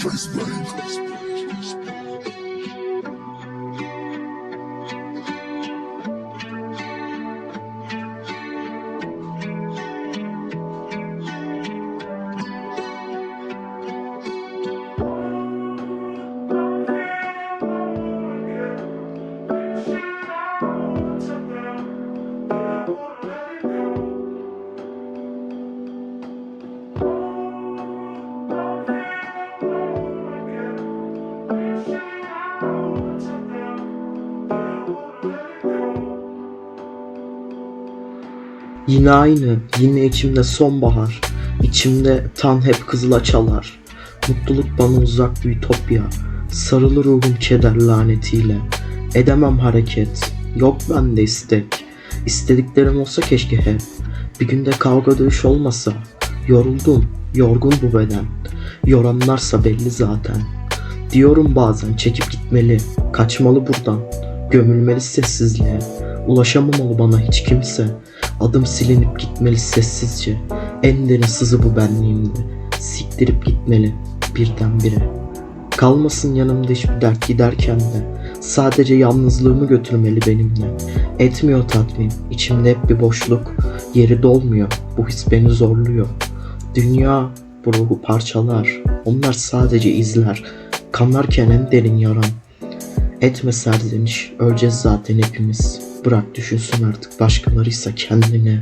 Face bang. Yine aynı, yine içimde sonbahar. İçimde tan hep kızıla çalar. Mutluluk bana uzak bir ütopya. Sarılı ruhum keder lanetiyle. Edemem hareket, yok bende istek. İstediklerim olsa keşke hep. Bir günde kavga dövüş olmasa. Yoruldum, yorgun bu beden. Yoranlarsa belli zaten. Diyorum bazen çekip gitmeli, kaçmalı buradan. Gömülmeli sessizliğe. Ulaşamamalı bana hiç kimse. Adım silinip gitmeli sessizce. En derin sızı bu benliğimde. Siktirip gitmeli birdenbire. Kalmasın yanımda hiçbir dert giderken de. Sadece yalnızlığımı götürmeli benimle. Etmiyor tatmin, içimde hep bir boşluk. Yeri dolmuyor, bu his beni zorluyor. Dünya bu ruhu parçalar. Onlar sadece izler. Kanlarken en derin yaram. Etme serzeniş, öleceğiz zaten hepimiz. Bırak düşünsün artık başkalarıysa kendine.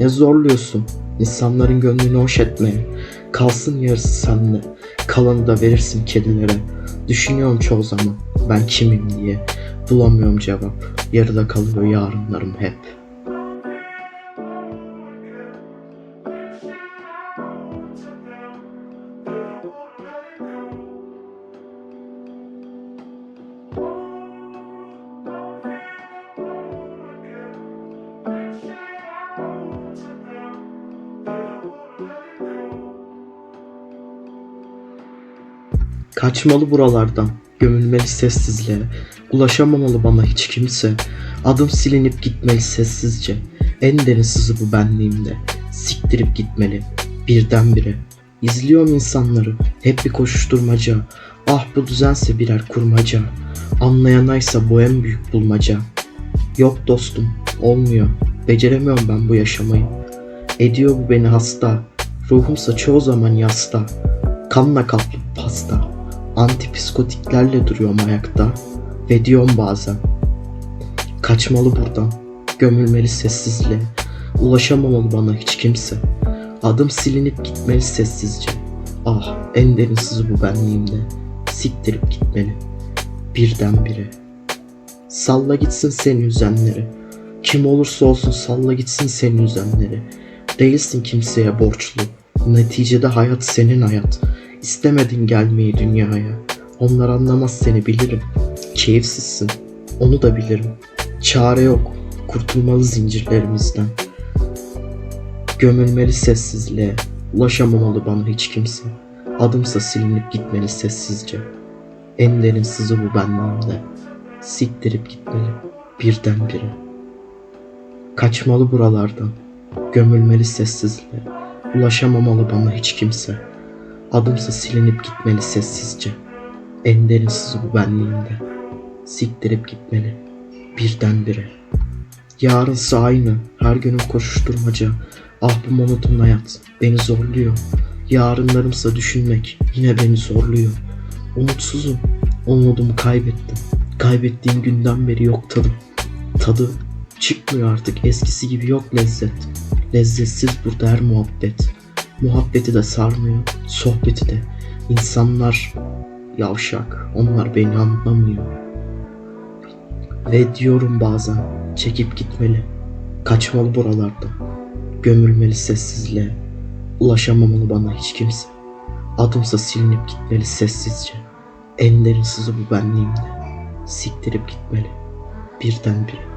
Ne zorluyorsun insanların gönlünü hoş etmeye. Kalsın yarısı sende, kalanı da verirsin kedilere. Düşünüyorum çoğu zaman ben kimim diye. Bulamıyorum cevap, yarıda kalıyor yarınlarım hep. Kaçmalı buralardan, gömülmeli sessizliğe. Ulaşamamalı bana hiç kimse. Adım silinip gitmeli sessizce. En derin sızı bu benliğimde. Siktirip gitmeli birdenbire. İzliyorum insanları, hep bir koşuşturmaca. Ah bu düzense birer kurmaca. Anlayanaysa bu en büyük bulmaca. Yok dostum, olmuyor. Beceremiyorum ben bu yaşamayı. Ediyor bu beni hasta. Ruhumsa çoğu zaman yasta. Kanla kaplı pasta. Antipsikotiklerle duruyorum ayakta. Ve diyorum bazen. Kaçmalı buradan. Gömülmeli sessizliğe. Ulaşamamalı bana hiç kimse. Adım silinip gitmeli sessizce. Ah en derin sızı bu benliğimde. Siktirip gitmeli. Birdenbire. Salla gitsin seni üzenleri. Kim olursa olsun salla gitsin seni üzenleri. Değilsin kimseye borçlu. Neticede hayat senin hayat. İstemedin gelmeyi dünyaya. Onlar anlamaz seni bilirim. Keyifsizsin. Onu da bilirim. Çare yok. Kurtulmalı zincirlerimizden. Gömülmeli sessizliğe. Ulaşamamalı bana hiç kimse. Adımsa silinip gitmeli sessizce. En derin sızı bu benliğimde. Siktirip gitmeli birdenbire. Kaçmalı buralardan. Gömülmeli sessizliğe. Ulaşamamalı bana hiç kimse. Adımsa silinip gitmeli sessizce. En derin sızı bu benliğimde. Siktirip gitmeli birdenbire. Yarınsa aynı, her günüm koşuşturmaca. Ah bu monoton hayat beni zorluyor. Yarınlarımsa düşünmek yine beni zorluyor. Umutsuzum, umudumu kaybettim. Kaybettiğim günden beri yok tadım. Tadı çıkmıyor artık eskisi gibi yok lezzet. Lezzetsiz burada her muhabbet. Muhabbeti de sarmıyor, sohbeti de. İnsanlar yavşak, onlar beni anlamıyor. Ve diyorum bazen çekip gitmeli, kaçmalı buralarda, gömülmeli sessizliğe, ulaşamamalı bana hiç kimse. Adımsa silinip gitmeli sessizce, en derin sızı bu benliğimde, siktirip gitmeli birdenbire.